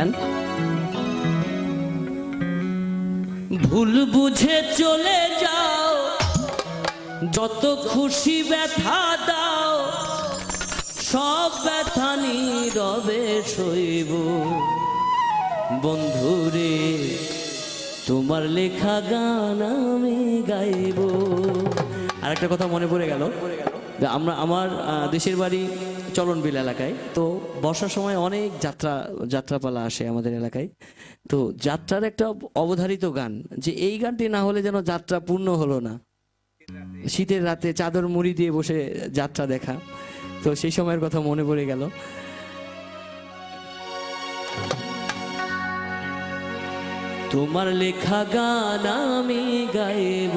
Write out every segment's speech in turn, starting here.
গান? ভুল বুঝে চলে যাও, যত খুশি ব্যথা দাও, সব ব্যথা নীরবে সইব। বন্ধুরে, তোমার লেখা গান আমি গাইব। আর একটা কথা মনে পড়ে গেল। আমরা, আমার দেশের বাড়ি চলনবিল এলাকায়। তো বর্ষার সময় অনেক যাত্রা, যাত্রাপালা আসে আমাদের এলাকায়। তো যাত্রার একটা অবধারিত গান, যে এই গানটি না হলে যেন যাত্রা পূর্ণ হলো না। শীতের রাতে চাদর মুড়ি দিয়ে বসে যাত্রা দেখা। তো সেই সময়ের কথা মনে পড়ে গেল। তোমার লেখা গান আমি গাইব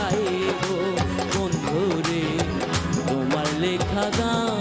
राधा